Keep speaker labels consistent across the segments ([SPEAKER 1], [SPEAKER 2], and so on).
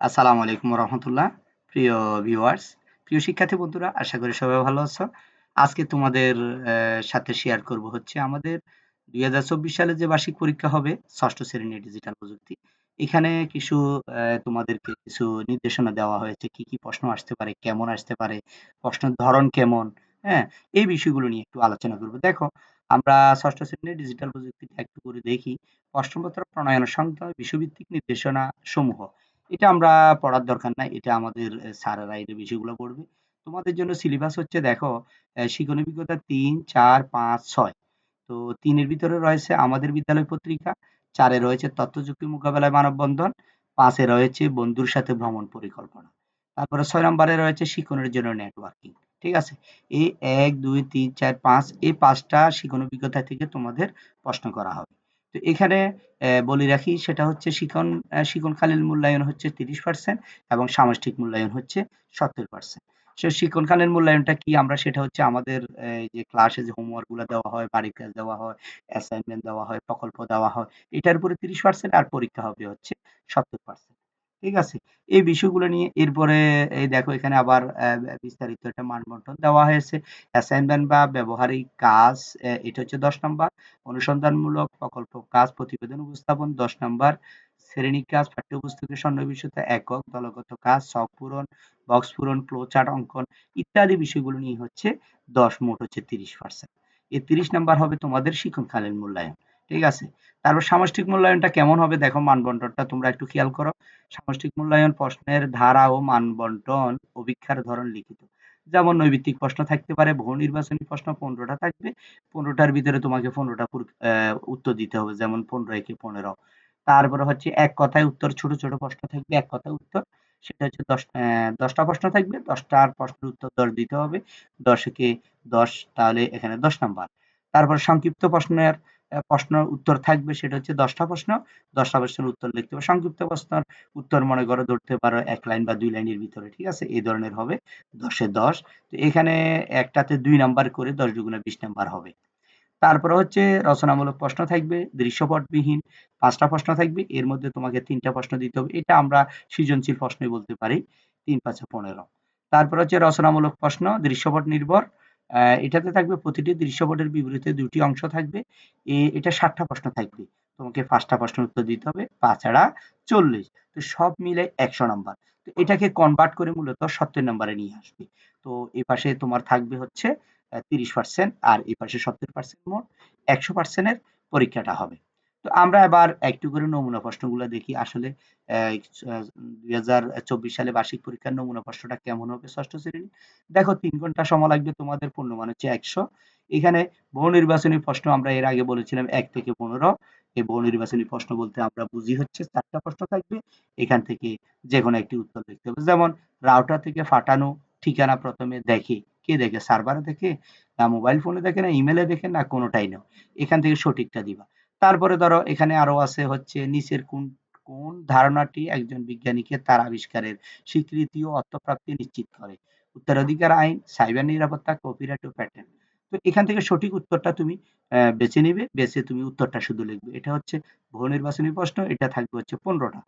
[SPEAKER 1] আসসালামু আলাইকুম রহমতুল্লাহ প্রিয় ভিউয়ার্স প্রিয় শিক্ষার্থী বন্ধুরা, আশা করি সবাই ভালো আছো। আজকে তোমাদের সাথে শেয়ার করব হচ্ছে আমাদের দুই সালে যে বার্ষিক পরীক্ষা হবে, ষষ্ঠ শ্রেণির ডিজিটাল প্রযুক্তি। এখানে কিছু তোমাদেরকে কিছু নির্দেশনা দেওয়া হয়েছে, কি কি প্রশ্ন আসতে পারে, কেমন আসতে পারে, প্রশ্নের ধরন কেমন হ্যাঁ এই বিষয়গুলো নিয়ে একটু আলোচনা করব। দেখো, আমরা ষষ্ঠ শ্রেণির ডিজিটাল প্রযুক্তিটা একটু করে দেখি। প্রশ্নপত্র প্রণয়ন সংক্রান্ত বিষয়ভিত্তিক নির্দেশনা সমূহ এটা আমরা পড়ার দরকার নাই। এটা আমাদের স্যারেরা এই বিষয়গুলো পড়বে। তোমাদের জন্য সিলেবাস হচ্ছে দেখো শিক্ষণ অভিজ্ঞতা ৩, ৪, ৫, ৬। তো ৩ এর ভিতরে রয়েছে আমাদের বিদ্যালয় পত্রিকা, ৪ এ রয়েছে তথ্যঝুঁকি মোকাবেলায় মানববন্ধন, ৫ এ রয়েছে বন্ধুর সাথে ভ্রমণ পরিকল্পনা। তারপরে ছয় নম্বরে রয়েছে শিক্ষণের জন্য নেটওয়ার্কিং। ঠিক আছে? এই ১, ২, ৩, ৪, ৫ এই ৫ টা শিক্ষণ অভিজ্ঞতা থেকে তোমাদের প্রশ্ন করা হবে। তো এখানে বলে রাখি সেটা হচ্ছে শিকন শিকনকালীন মূল্যায়ন হচ্ছে ৩০% এবং সামষ্টিক মূল্যায়ন হচ্ছে ৭০%। সে শিক্ষণকালীন মূল্যায়নটা কি আমরা সেটা হচ্ছে আমাদের যে ক্লাসে যে হোমওয়ার্কগুলো দেওয়া হয়, বাড়ির কাজ দেওয়া হয়, অ্যাসাইনমেন্ট দেওয়া হয়, প্রকল্প দেওয়া হয়। এটার উপরে ৩০% আর পরীক্ষা হবে হচ্ছে ৭০%। ঠিক আছে? এই বিষয়গুলো নিয়ে এরপরে এই দেখো এখানে আবার বিস্তারিত একটা মানবন্টন দেওয়া হয়েছে। অ্যাসাইনমেন্ট বা ব্যবহারিক কাজ এটা হচ্ছে ১০ নাম্বার। অনুসন্ধানমূলক প্রকল্প কাজ প্রতিবেদন উপস্থাপন ১০ নাম্বার। শ্রেণি কাজ পাঠ্যপুস্তকের সন্নিবেশিত একক, দলগত কাজ, ছক পূরণ, বক্স পূরণ, ফ্লো চার্ট অঙ্কন ইত্যাদি বিষয়গুলো নিয়ে হচ্ছে ১০ মোট হচ্ছে ৩০%। এই ৩০ নাম্বার হবে তোমাদের শিক্ষণকালীন মূল্যায়ন। ঠিক আছে? তারপর সামষ্টিক মূল্যায়নটা কেমন হবে দেখো মানবন্টনটা তোমরা একটু খেয়াল করো। সামষ্টিক মূল্যায়ন প্রশ্নের ধারা ও মানবন্টন অভিক্ষার ধরন লিখিত। যেমন নৈবিত্তিক প্রশ্ন থাকতে পারে, বহু নির্বাচনী প্রশ্ন ১৫ টা থাকবে। ১৫ টার ভিতরে তোমাকে ১৫ টা পুর অ্যা উত্তর দিতে হবে। যেমন ১৫ একে ১৫। তারপরে হচ্ছে এক কথায় উত্তর ছোট, ছোট প্রশ্ন থাকবে। এক কথায় উত্তর সেটা হচ্ছে ১০ অ্যা ১০ প্রশ্ন থাকবে। দশটার প্রশ্নের উত্তর ১০ দিতে হবে। ১০ একে ১০ তাহলে এখানে ১০ নাম্বার। তারপর সংক্ষিপ্ত প্রশ্নের প্রশ্নের উত্তর থাকবে সেটা হচ্ছে ১০ টা প্রশ্ন। ১০ টা প্রশ্নের উত্তর লিখতে হবে। সংক্ষিপ্ত প্রশ্নের উত্তর মনে করো ধরতে পারো ১ লাইন বা ২ লাইনের ভিতরে। ঠিক আছে? এই ধরনের হবে ১০ এ ১০। তো এখানে একটাতে ২ নাম্বার করে ১০ দুগুণে ২০ নাম্বার হবে। তারপরে হচ্ছে রচনামূলক প্রশ্ন থাকবে, দৃশ্যপটবিহীন ৫ টা প্রশ্ন থাকবে। এর মধ্যে তোমাকে ৩ টা প্রশ্ন দিতে হবে। এটা আমরা সৃজনশীল প্রশ্নই বলতে পারি। ৩ ৫ ১৫। তারপর হচ্ছে রচনামূলক প্রশ্ন দৃশ্যপট নির্ভর। এটাতে থাকবে প্রতিটি দৃশ্যপটের বিপরীতে দুটি অংশ থাকবে। এটা ষাটটা প্রশ্ন থাকবে। তোমাকে পাঁচটা প্রশ্নের উত্তর দিতে হবে। ৫ চল্লিশ ৪০। তো সব মিলে ১০০ নাম্বার। তো এটাকে কনভার্ট করে মূলত ৭০ নাম্বারে নিয়ে আসবে। তো এপাশে তোমার থাকবে হচ্ছে অ্যা ৩০% আর এপাশে ৭০% মোট ১০০% এর পরীক্ষাটা হবে। তো আমরা এবার একটু করে নমুনা প্রশ্নগুলো দেখি আসলে ২০২৪ সালে বার্ষিক পরীক্ষার নমুনা প্রশ্নটা কেমন হবে ষষ্ঠ শ্রেণি। দেখো ৩ ঘণ্টা সময় লাগবে তোমাদের পূর্ণমান হচ্ছে ১০০। এখানে বহু নির্বাচনী প্রশ্ন আমরা এর আগে বলেছিলাম ১ থেকে ১৫। এই বহু নির্বাচনী প্রশ্ন বলতে আমরা বুঝি হচ্ছে ৪ টা প্রশ্ন থাকবে। এখান থেকে যেকোনো একটি উত্তর লিখতে হবে। যেমন রাউটার থেকে ফাটানো ঠিকানা প্রথমে দেখে। কে দেখে? সার্ভারে দেখে, না মোবাইল ফোনে দেখে, না ইমেলে দেখে, না কোনোটাই না। এখান থেকে সঠিকটা দিবা। তারপরে ধরো এখানে আরও আছে হচ্ছে নিচের কোন, কোন ধারণাটি একজন বিজ্ঞানীকে তার আবিষ্কারের স্বীকৃতি ও অর্থপ্রাপ্তি নিশ্চিত করে? উত্তরাধিকার আইন, সাইবার নিরাপত্তা, কপিরাইট ও প্যাটেন্ট। তো এখান থেকে সঠিক উত্তরটা তুমি বেছে নিবে। বেছে তুমি উত্তরটা শুধু লিখবে। এটা হচ্ছে বহু নির্বাচনী প্রশ্ন। এটা থাকবে হচ্ছে পনেরোটা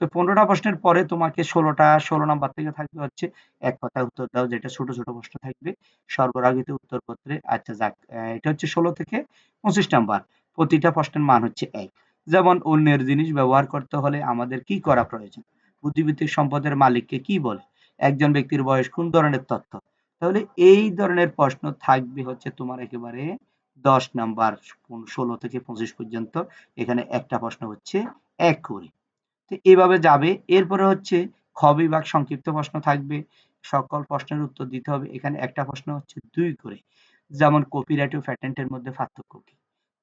[SPEAKER 1] তো পনেরোটা প্রশ্নের পরে তোমাকে ১৬ টা ১৬ নাম্বার থেকে থাকবে হচ্ছে এক কথায় উত্তর দাও যেটা ছোট, ছোট প্রশ্ন থাকবে। সর্বরাগিত উত্তরপত্রে আচ্ছা যাক এটা হচ্ছে ১৬ থেকে ২৫ নাম্বার। প্রতিটা প্রশ্নের মান হচ্ছে ১। যেমন, অন্যের জিনিস ব্যবহার করতে হলে আমাদের কি করা প্রয়োজন? বুদ্ধিবৃত্তিক সম্পদের মালিককে কি বলে? একজন ব্যক্তির বয়স কোন ধরনের তথ্য? তাহলে এই ধরনের প্রশ্ন থাকবে হচ্ছে তোমার একেবারে ১০ নাম্বার ১৬ থেকে ২৫ পর্যন্ত। এখানে একটা প্রশ্ন হচ্ছে এক করে। তো এভাবে যাবে। এরপরে হচ্ছে খ বিভাগ সংক্ষিপ্ত প্রশ্ন থাকবে। সকল প্রশ্নের উত্তর দিতে হবে। এখানে একটা প্রশ্ন হচ্ছে দুই করে। যেমন কপিরাইট ও প্যাটেন্টের মধ্যে পার্থক্য কি?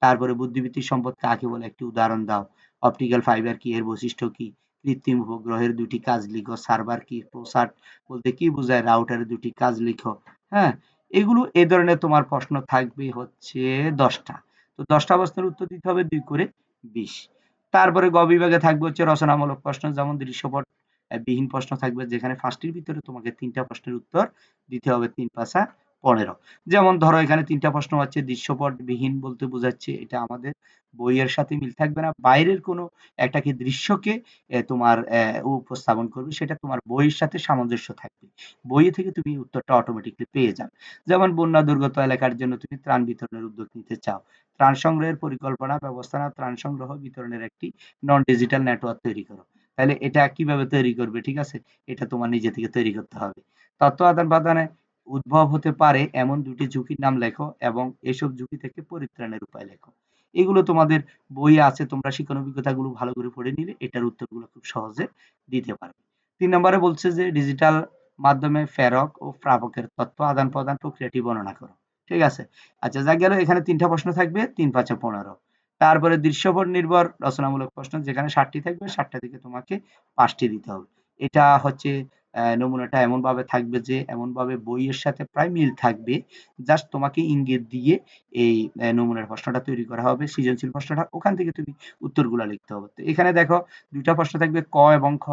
[SPEAKER 1] তারপরে বুদ্ধিবৃত্তিক সম্পদ কাকে বলে একটি উদাহরণ দাও। অপটিক্যাল ফাইবার কি? এর বৈশিষ্ট্য কি? কৃত্রিম উপগ্রহের দুটি কাজ লিখো। সার্ভার কি? প্রসার বলতে কি বোঝায়? রাউটারের দুটি কাজ লিখো। হ্যাঁ? এগুলো এ ধরনের তোমার প্রশ্ন থাকবে হচ্ছে দশটা তো ১০ টা প্রশ্নের উত্তর দিতে হবে দুই করে ২০। তারপরে গ বিভাগে থাকবে হচ্ছে রচনামূলক প্রশ্ন, যেমন দৃশ্যপট বিহীন প্রশ্ন থাকবে, যেখানে ৫ টির ভিতরে তোমাকে তিনটা প্রশ্নের উত্তর দিতে হবে ৩ ৫ ৮ পনেরো। যেমন ধরো এখানে তিনটা প্রশ্ন আছে, দৃশ্যপটবিহীন বলতে বোঝাচ্ছে, এটা আমাদের বইয়ের সাথে মিল থাকবে না। বাইরের কোনো একটাকে দৃশ্যকে তোমার উপস্থাপন করবে, সেটা তোমার বইয়ের সাথে সামঞ্জস্য থাকবে। বই থেকে তুমি উত্তরটা অটোমেটিকলি পেয়ে যাবে। যেমন বন্যা দুর্গত এলাকার জন্য তুমি ত্রাণ বিতরণের উদ্যোগ নিতে চাও। ত্রাণ সংগ্রহের পরিকল্পনা ব্যবস্থাপনা ত্রাণ সংগ্রহ বিতরণের একটি নন ডিজিটাল নেটওয়ার্ক তৈরি করো। তাহলে এটা কীভাবে তৈরি করবে, ঠিক আছে? এটা তোমার নিজে থেকে তৈরি করতে হবে। তথ্য আদান প্রদানে উদ্ভব হতে পারে, এমন দুটি ঝুঁকির নাম লেখো এবং এসব ঝুঁকি থেকে পরিত্রাণের উপায় লেখো। এগুলো তোমাদের বইয়ে আছে, তোমরা শিক্ষণ অভিজ্ঞতাগুলো ভালো করে পড়ে নিলে এটার উত্তরগুলো খুব সহজে দিতে পারবে। তিন নম্বরে বলছে যে ডিজিটাল মাধ্যমে ফেরক ও প্রাপকের তথ্য আদান প্রদান প্রক্রিয়াটি বর্ণনা করো। ঠিক আছে? আচ্ছা যা গেল, এখানে তিনটা প্রশ্ন থাকবে, তিন, পাঁচে পনেরো। তারপরে দৃশ্যপট নির্ভর, রচনামূলক প্রশ্ন, যেখানে ষাটটি থাকবে ষাটটা থেকে তোমাকে পাঁচটি দিতে হবে। এটা হচ্ছে নমুনাটা এমন ভাবে থাকবে যে এমন ভাবে বইয়ের সাথে প্রায় মিল থাকবে। জাস্ট তোমাকে ইঙ্গিত দিয়ে এই নমুনার প্রশ্নটা তৈরি করা হবে, সৃজনশীল প্রশ্নটা। ওখান থেকে তুমি উত্তরগুলা লিখতে হবে। তো এখানে দেখো, দুইটা প্রশ্ন থাকবে, ক এবং খ।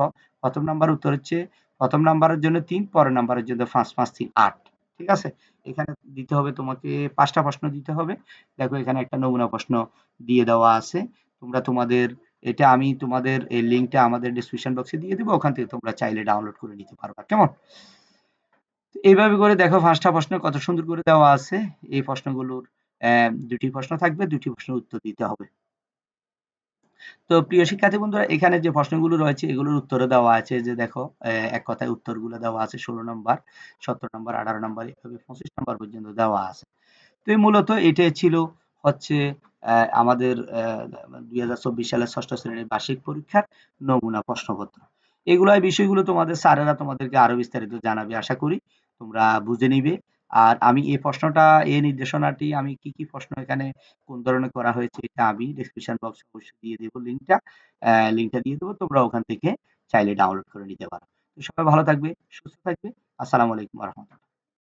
[SPEAKER 1] প্রথম নাম্বার উত্তর হচ্ছে, প্রথম নাম্বারের জন্য তিন, পরের নাম্বারের জন্য পাঁচ পাঁচ, তিন, আট। ঠিক আছে? এখানে দিতে হবে তোমাকে পাঁচটা প্রশ্ন দিতে হবে। দেখো এখানে একটা নমুনা প্রশ্ন দিয়ে দেওয়া আছে। তোমরা তোমাদের এটা আমি তোমাদের এই লিঙ্কটা আমাদের ডিসক্রিপশন বক্সে দিয়ে দেবো, ওখান থেকে তোমরা চাইলে ডাউনলোড করে নিতে পারবা, কেমন? এইভাবে করে দেখো, পাঁচটা প্রশ্ন কত সুন্দর করে দেওয়া আছে। এই প্রশ্নগুলোর দুটি প্রশ্ন থাকবে, দুটি প্রশ্নের উত্তর দিতে হবে। তো প্রিয় শিক্ষার্থী বন্ধুরা, এখানে যে প্রশ্নগুলো রয়েছে, এগুলোর উত্তরে দেওয়া আছে যে দেখো এক কথায় উত্তরগুলো দেওয়া আছে ষোলো নম্বর সতেরো নম্বর, আঠারো নম্বর, এভাবে পঁচিশ নম্বর পর্যন্ত দেওয়া আছে। তো মূলত এটাই ছিল হচ্ছে আমাদের দুই হাজার চব্বিশ সালের ষষ্ঠ শ্রেণির বার্ষিক পরীক্ষার নমুনা প্রশ্নপত্র। এগুলো এই বিষয়গুলো তোমাদের স্যারেরা তোমাদেরকে আরও বিস্তারিত জানাবে, আশা করি। তোমরা বুঝে নিবে। আর আমি এই প্রশ্নটা, এই নির্দেশনাটি, আমি কি কি প্রশ্ন এখানে, কোন ধরনের করা হয়েছে, এটা আমি ডেসক্রিপশন বক্সে অবশ্যই দিয়ে দেবো লিঙ্কটা লিঙ্কটা দিয়ে দেবো, তোমরা ওখান থেকে চাইলে ডাউনলোড করে নিতে পারো। সবাই ভালো থাকবে, সুস্থ থাকবে। আসসালামু আলাইকুম রহমতুল্লাহ।